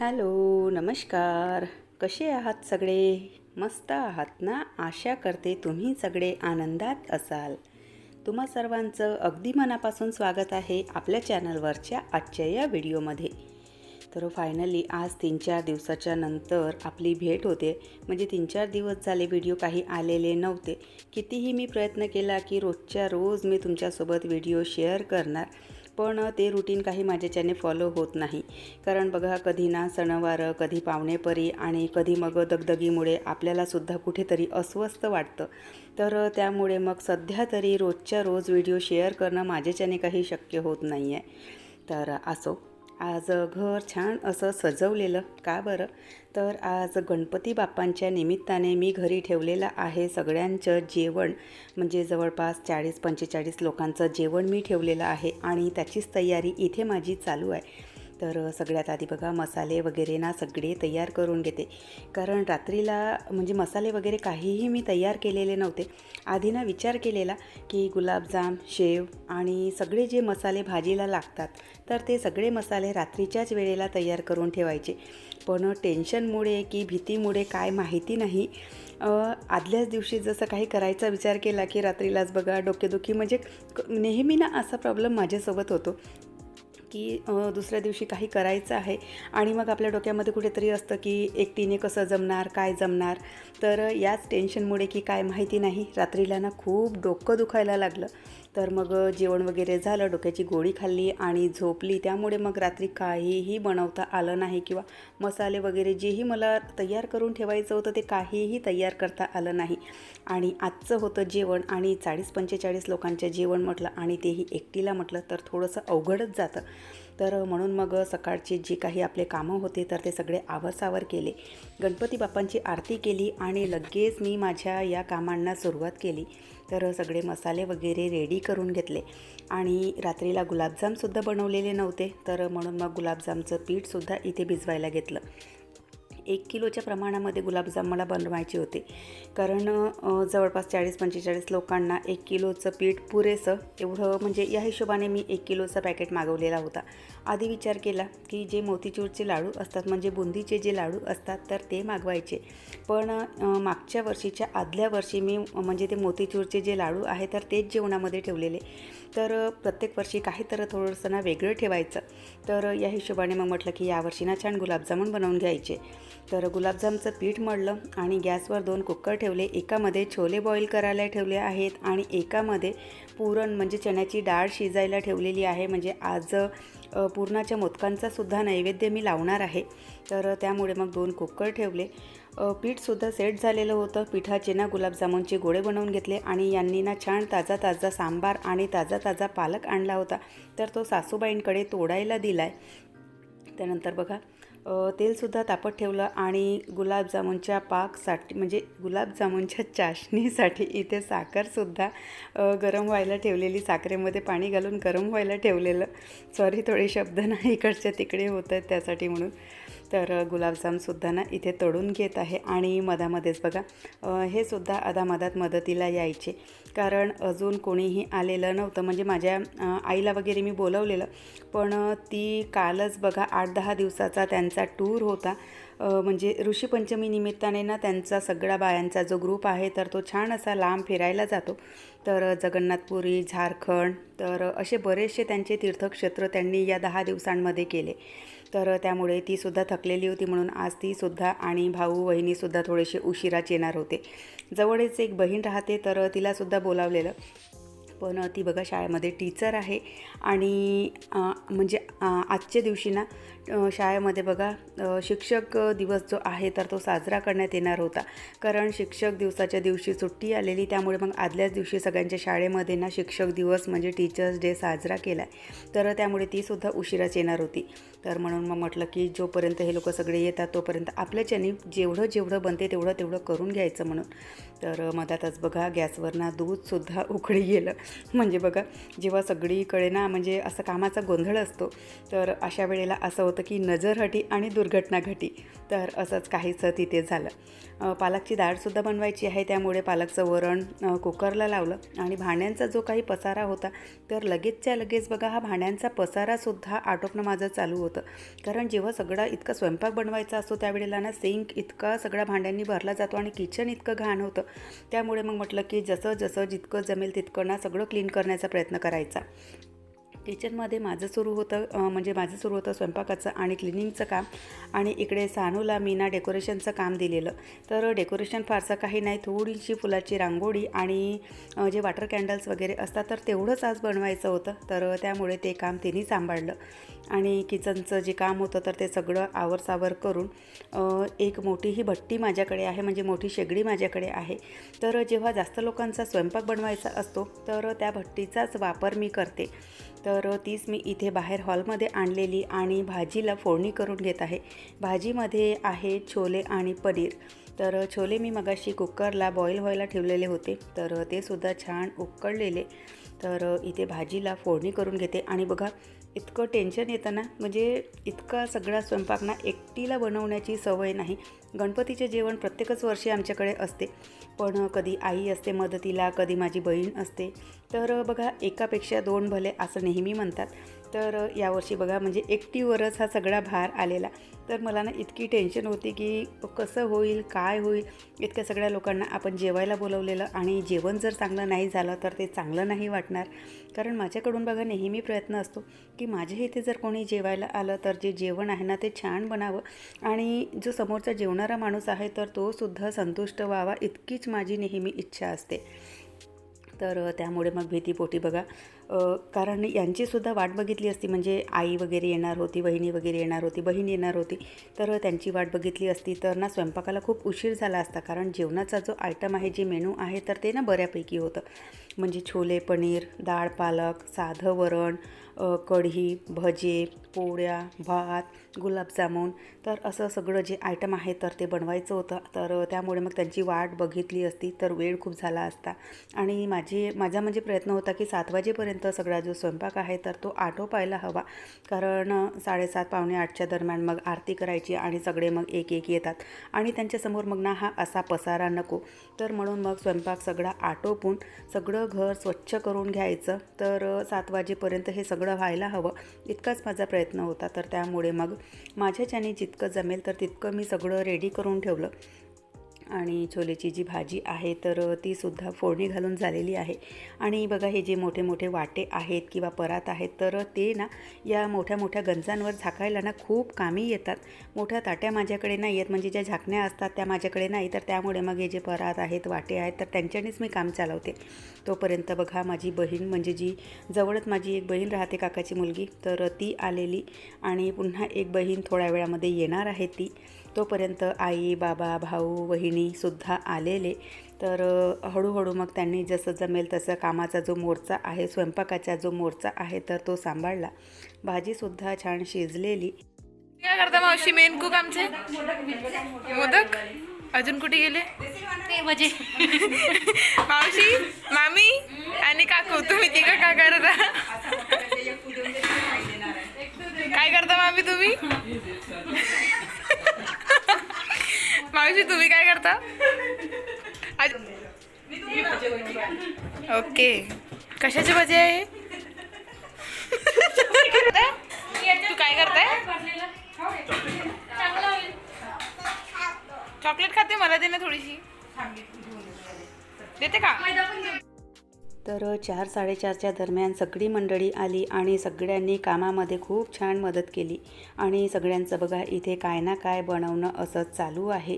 Hello नमस्कार. कसे आहात सगळे? मस्त आहात ना? आशा करते तुम्ही सगळे आनंदात असाल. तुम्हा सर्वांचं अगदी मनापासून स्वागत आहे आपल्या चॅनलवरच्या आजच्या या व्हिडिओमध्ये. तर फायनली आज तीन चार दिवसाच्या नंतर आपली भेट होते. म्हणजे तीन चार दिवस झाले व्हिडिओ काही आलेले नव्हते. कितीही मी प्रयत्न केला की रोजच्या रोज मी तुमच्यासोबत व्हिडिओ शेअर करणार. पण ते रुटीन काही माझ्याच्याने फॉलो होत नाही. कारण बघा कधी ना सणवार कधी पाहुणेपरी आणि कधी मग दगदगीमुळे आपल्यालासुद्धा कुठेतरी अस्वस्थ वाटतं. तर त्यामुळे मग सध्या तरी रोजच्या रोज व्हिडिओ शेअर करणं माझ्याच्याने काही शक्य होत नाही आहे तर असो. आज घर छान असं सजवलेलं का बरं? तर आज गणपती बाप्पांच्या निमित्ताने मी घरी ठेवलेलं आहे सगळ्यांचं जेवण. म्हणजे जवळपास चाळीस पंचेचाळीस लोकांचं जेवण मी ठेवलेलं आहे आणि त्याचीच तयारी इथे माझी चालू आहे. तर सगळ्यात आधी बघा मसाले वगैरे ना सगळे तयार करून घेते. कारण रात्रीला म्हणजे मसाले वगैरे काहीही मी तयार केलेले नव्हते. आधी ना विचार केलेला की गुलाबजाम शेव आणि सगळे जे मसाले भाजीला लागतात तर ते सगळे मसाले रात्रीच्याच वेळेला तयार करून ठेवायचे. पण टेन्शनमुळे की भीतीमुळे काय माहिती नाही. आदल्याच दिवशी जसं काही करायचा विचार केला की रात्रीलाच बघा डोकेदुखी म्हणजे क नेहमी ना असा प्रॉब्लेम माझ्यासोबत होतो. की दुसऱ्या दिवशी काही करायचं आहे आणि मग आपल्या डोक्यामध्ये कुठेतरी असतं की एकटीने कसं जमणार काय जमणार? तर याच टेन्शनमुळे की काय माहिती नाही. रात्रीला ना खूप डोकं दुखायला लागलं. तर मग जेवण वगैरे झालं डोक्याची गोळी खाल्ली आणि झोपली. त्यामुळे मग रात्री काहीही बनवता आलं नाही किंवा मसाले वगैरे जेही मला तयार करून ठेवायचं होतं ते काहीही तयार करता आलं नाही. आणि आजचं होतं जेवण आणि चाळीस पंचेचाळीस लोकांचं जेवण म्हटलं आणि तेही एकटीला म्हटलं तर थोडंसं अवघडच जातं. तर म्हणून मग सकाळचे जे काही आपले कामं होते तर ते सगळे आवरसावर केले. गणपती बाप्पांची आरती केली आणि लगेच मी माझ्या या कामांना सुरुवात केली. तर सगळे मसाले वगैरे रेडी करून घेतले. आणि रात्रीला गुलाबजामसुद्धा बनवलेले नव्हते. तर म्हणून मग गुलाबजामचं पीठसुद्धा इथे भिजवायला घेतलं. एक किलोच्या प्रमाणामध्ये गुलाबजाम मला बनवायचे होते. कारण जवळपास चाळीस पंचेचाळीस लोकांना एक किलोचं पीठ पुरेसं एवढं म्हणजे या हिशोबाने मी एक किलोचं पॅकेट मागवलेला होता. आधी विचार केला की जे मोतीचूरचे लाडू असतात म्हणजे बुंदीचे जे लाडू असतात तर ते मागवायचे. पण मागच्या वर्षीच्या आदल्या वर्षी मी म्हणजे ते मोतीचूरचे जे लाडू आहे तर तेच जेवणामध्ये ठेवलेले. तर प्रत्येक वर्षी काही तर थोडंसं ना वेगळं ठेवायचं. तर या हिशोबाने मग म्हटलं की यावर्षी ना छान गुलाबजामुन बनवून घ्यायचे. तर गुलाबजामचं पीठ मळलं आणि गॅसवर दोन कुकर ठेवले. एकामध्ये छोले बॉईल करायला ठेवले आहेत आणि एकामध्ये पुरण म्हणजे चण्याची डाळ शिजायला ठेवलेली आहे. म्हणजे आज पुरणाच्या मोदकांचासुद्धा नैवेद्य मी लावणार आहे. तर त्यामुळे मग दोन कुकर ठेवले. पीठसुद्धा सेट झालेलं होतं. पिठाचे ना गुलाबजामुनचे गोळे बनवून घेतले आणि यांनी ना छान ताजा ताजा सांबार आणि ताजा ताजा पालक आणला होता. तर तो सासूबाईंकडे तोडायला दिला आहे त्यानंतर बघा तेलसुद्धा तापत ठेवलं आणि गुलाबजामुनच्या पाकसाठी म्हणजे गुलाबजामुनच्या चाशणीसाठी इथे साखरसुद्धा गरम व्हायला ठेवलेली साखरेमध्ये पाणी घालून गरम व्हायला ठेवलेलं. सॉरी थोडे शब्द नाही इकडच्या तिकडे होत आहेत त्यासाठी म्हणून. तर गुलाबजामसुद्धा ना इथे तळून घेत आहे आणि मधामध्येच बघा हे सुद्धा अधामधात मदतीला यायचे. कारण अजून कोणीही आलेलं नव्हतं. म्हणजे माझ्या आईला वगैरे मी बोलवलेलं. पण ती कालच बघा आठ दहा दिवसाचा त्यांचा टूर होता. म्हणजे ऋषीपंचमी निमित्ताने ना त्यांचा सगळा बायांचा जो ग्रुप आहे तर तो छान असा लांब फिरायला जातो. तर जगन्नाथपुरी झारखंड तर असे बरेचसे त्यांचे तीर्थक्षेत्र त्यांनी या दहा दिवसांमध्ये केले. तर त्यामुळे तीसुद्धा थकलेली होती म्हणून आज तीसुद्धा आणि भाऊ वहिनीसुद्धा थोडेसे उशिराच येणार होते. जवळच एक बहीण राहते तर तिलासुद्धा बोलावलेलं. पण ती बघा शाळेमध्ये टीचर आहे. आणि म्हणजे आजच्या दिवशी ना शाळेमध्ये बघा शिक्षक दिवस जो आहे तर तो साजरा करण्यात येणार होता. कारण शिक्षक दिवसाच्या दिवशी सुट्टी आलेली त्यामुळे मग आदल्याच दिवशी सगळ्यांच्या शाळेमध्ये ना शिक्षक दिवस म्हणजे टीचर्स डे साजरा केला आहे तर त्यामुळे तीसुद्धा उशिराच येणार होती. तर म्हणून मग म्हटलं की जोपर्यंत हे लोक सगळे येतात तोपर्यंत आपल्याच्यानी जेवढं जेवढं बनते तेवढं तेवढं करून घ्यायचं म्हणून. तर मधातच बघा गॅसवर ना दूधसुद्धा उकळी गेलं. म्हणजे बघा जेव्हा सगळीकडे ना म्हणजे असं कामाचा गोंधळ असतो तर अशा वेळेला असं होतं की नजर हटी आणि दुर्घटना घटी तर असंच काहीसं तिथे झालं. पालकची डाळसुद्धा बनवायची आहे त्यामुळे पालकचं वरण कुकरला लावलं. आणि भांड्यांचा जो काही पसारा होता तर लगेचच्या लगेच बघा हा भांड्यांचा पसारासुद्धा आटोपणं माझं चालू होतं. कारण जेव्हा सगळा इतका स्वयंपाक बनवायचा असतो त्यावेळेला ना सिंक इतका सगळ्या भांड्यांनी भरला जातो आणि किचन इतकं घाण होतं. त्यामुळे मग म्हटलं की जसं जसं जितकं जमेल तितकं ना सगळं क्लीन करण्याचा प्रयत्न करायचा. किचनमध्ये माझं सुरू होतं म्हणजे माझं सुरू होतं स्वयंपाकाचं आणि क्लिनिंगचं काम. आणि इकडे सानूला मी ना डेकोरेशनचं काम दिलेलं. तर डेकोरेशन फारसं काही नाही. थोडीशी फुलाची रांगोळी आणि जे वॉटर कॅन्डल्स वगैरे असतात तर तेवढंच आज बनवायचं होतं. तर त्यामुळे ते काम तिने सांभाळलं. आणि किचनचं जे काम होतं तर ते सगळं आवरसावर करून एक मोठी ही भट्टी माझ्याकडे आहे म्हणजे मोठी शेगडी माझ्याकडे आहे. तर जेव्हा जास्त लोकांचा स्वयंपाक बनवायचा असतो तर त्या भट्टीचाच वापर मी करते. तर तीच मी इथे बाहेर हॉलमध्ये आणलेली आणि भाजीला फोडणी करून घेत आहे. भाजीमध्ये आहे छोले आणि पनीर. तर छोले मी मगाशी कुकरला बॉईल व्हायला ठेवलेले होते. तर ते सुद्धा छान उकळलेले. तर इथे भाजीला फोडणी करून घेते. आणि बघा इतकं टेन्शन येतं ना म्हणजे इतका सगळा स्वयंपाक ना एकटीला बनवण्याची सवय नाही. गणपतीचे जेवण प्रत्येकच वर्षी आमच्याकडे असते. पण कधी आई असते मदतीला कधी माझी बहीण असते. तर बघा एकापेक्षा दोन भले असं नेहमी म्हणतात. तर यावर्षी बघा म्हणजे एकटीवरच हा सगळा भार आलेला. तर मला ना इतकी टेन्शन होती की कसं होईल काय होईल? इतक्या सगळ्या लोकांना आपण जेवायला बोलवलेलं आणि जेवण जर चांगलं नाही झालं तर ते चांगलं नाही वाटणार. कारण माझ्याकडून बघा नेहमी प्रयत्न असतो की माझ्या इथे जर कोणी जेवायला आलं तर जे जेवण आहे ना ते छान बनावं. आणि जो समोरचा जेवणारा माणूस आहे तर तोसुद्धा संतुष्ट व्हावा इतकीच माझी नेहमी इच्छा असते. तर त्यामुळे मग भीतीपोटी बघा कारण यांचीसुद्धा वाट बघितली असती. म्हणजे आई वगैरे येणार होती बहिणी वगैरे येणार होती बहीण येणार होती. तर त्यांची वाट बघितली असती. तर ना स्वयंपाकाला खूप उशीर झाला असता. कारण जेवणाचा जो आयटम आहे जे मेनू आहे तर ते ना बऱ्यापैकी होतं. म्हणजे छोले पनीर डाळ पालक साधं वरण कढी भजे पोळ्या भात गुलाबजामुन. तर असं सगळं जे आयटम आहे तर ते बनवायचं होतं. तर त्यामुळे मग त्यांची वाट बघितली असती. तर वेळ खूप झाला असता. आणि माझी माझा म्हणजे प्रयत्न होता की सात वाजेपर्यंत सगळा जो स्वयंपाक आहे तर तो आटोपायला हवा. कारण साडेसात पावणे आठच्या दरम्यान मग आरती करायची आणि सगळे मग एक एक येतात. आणि त्यांच्यासमोर मग ना हा असा पसारा नको. तर म्हणून मग स्वयंपाक सगळा आटोपून सगळं घर स्वच्छ करून घ्यायचं. तर सात वाजेपर्यंत हे सगळं व्हायला हवं. इतकाच माझा प्रयत्न होता. तर त्यामुळे मग माझ्याच्याने जितकं जमेल तर तितकं मी सगळं रेडी करून ठेवलं. आणि छोलेची जी भाजी आहे तर तीसुद्धा फोडणी घालून झालेली आहे. आणि बघा हे जे मोठे मोठे वाटे आहेत किंवा परात आहेत तर ते ना या मोठ्या मोठ्या गंजांवर झाकायला ना खूप कामी येतात. मोठ्या ताट्या माझ्याकडे नाही आहेत म्हणजे ज्या झाकण्या असतात त्या माझ्याकडे नाही तर त्यामुळे मग हे जे परात आहेत वाटे आहेत तर त्यांच्यानेच मी काम चालवते. तोपर्यंत बघा माझी बहीण म्हणजे जी जवळच माझी एक बहीण राहते काकाची मुलगी तर ती आलेली आणि पुन्हा एक बहीण थोड्या वेळामध्ये येणार आहे ती. तोपर्यंत आई बाबा भाऊ वहिनीसुद्धा आलेले. तर हळूहळू मग त्यांनी जसं जमेल तसं कामाचा जो मोर्चा आहे स्वयंपाकाचा जो मोर्चा आहे तर तो सांभाळला. भाजीसुद्धा छान शिजलेली. काय करता मावशी? मेन कुक आमचे? मोदक? अजून कुठे गेले? ते म्हणजे मावशी मामी आणि काकू. तुम्ही तिघं काय करता? काय करता मामी तुम्ही? मावशी तुम्ही काय करता? ओके. कशाची भाजी आहे? तू काय करताय? चॉकलेट खाते मला दे ना थोडीशी. देते का? तर चार साडेचारच्या दरम्यान सगळी मंडळी आली आणि सगळ्यांनी कामामध्ये खूप छान मदत केली. आणि सगळ्यांचं बघा इथे काय ना काय बनवणं असं चालू आहे.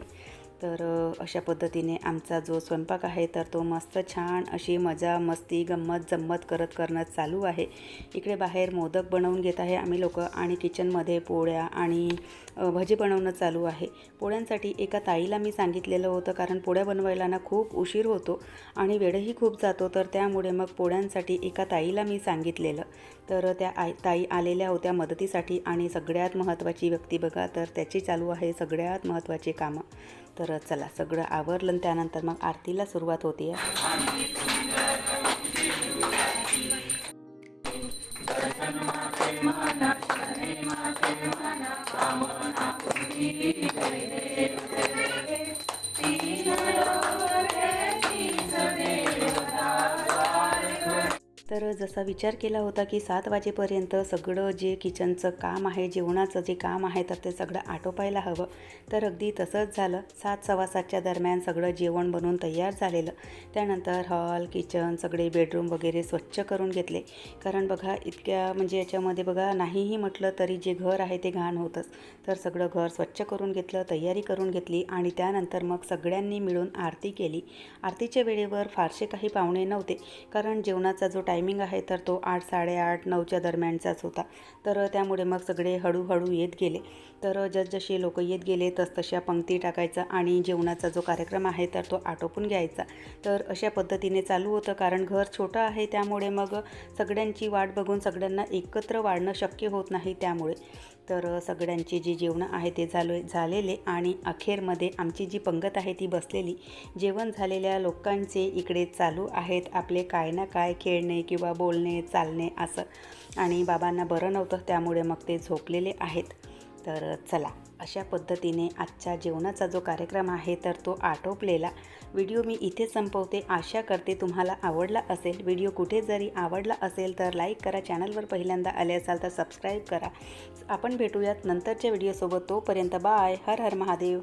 तर अशा पद्धतीने आमचा जो स्वयंपाक आहे तर तो मस्त छान अशी मजा मस्ती गंमत जम्मत करत करणं चालू आहे. इकडे बाहेर मोदक बनवून घेत आहे आम्ही लोक आणि किचनमध्ये पोळ्या आणि भजी बनवणं चालू आहे. पोळ्यांसाठी एका ताईला मी सांगितलेलं होतं कारण पोळ्या बनवायला ना खूप उशीर होतो आणि वेळही खूप जातो तर त्यामुळे मग पोळ्यांसाठी एका ताईला मी सांगितलेलं. तर त्या आई ताई आलेल्या होत्या मदतीसाठी आणि सगळ्यात महत्त्वाची व्यक्ती बघा तर त्याची चालू आहे सगळ्यात महत्त्वाची कामं. तर चला सगळं आवरलं आणि त्यानंतर मग आरतीला सुरुवात होती तर जसा विचार केला होता की सात वाजेपर्यंत सगळं जे किचनचं काम आहे जेवणाचं जे काम आहे तर ते सगळं आटोपायला हवं. तर अगदी तसंच झालं. सात सव्वा सातच्या दरम्यान सगळं जेवण बनवून तयार झालेलं. त्यानंतर हॉल किचन सगळे बेडरूम वगैरे स्वच्छ करून घेतले. कारण बघा इतक्या म्हणजे याच्यामध्ये बघा नाहीही म्हटलं तरी जे घर आहे ते घाण होतंच. तर सगळं घर स्वच्छ करून घेतलं तयारी करून घेतली आणि त्यानंतर मग सगळ्यांनी मिळून आरती केली. आरतीच्या वेळेवर फारसे काही पाहुणे नव्हते. कारण जेवणाचा जो टाईम टायमिंग आहे तर तो आठ साडेआठ नऊच्या दरम्यानचाच होता. तर त्यामुळे मग सगळे हळूहळू येत गेले. तर जसजसे लोक येत गेले तसतशा पंक्ती टाकायचा आणि जेवणाचा जो कार्यक्रम आहे तर तो आटोपून घ्यायचा. तर अशा पद्धतीने चालू होतं. कारण घर छोटं आहे त्यामुळे मग सगळ्यांची वाट बघून सगळ्यांना एकत्र वाढणं शक्य होत नाही त्यामुळे. तर सगळ्यांची जी जेवणं आहे ते झालो झालेले आणि अखेरमध्ये आमची जी पंगत आहे ती बसलेली. जेवण झालेल्या लोकांचे इकडे चालू आहेत आपले काय ना काय खेळणे किंवा बोलणे चालणे असं. आणि बाबांना बरं नव्हतं त्यामुळे मग ते झोपलेले आहेत. तर चला अशा पद्धतीने आजच्या जेवणाचा जो कार्यक्रम आहे तर तो आटोपलेला. व्हिडिओ मी इथे संपवते. आशा करते तुम्हाला आवडला असेल. व्हिडिओ कुठे जरी आवडला असेल तर लाईक करा. चॅनलवर पहिल्यांदा आले असाल तर सबस्क्राईब करा. आपण भेटूयात नंतरच्या व्हिडिओसोबत. तोपर्यंत बाय. हर हर महादेव.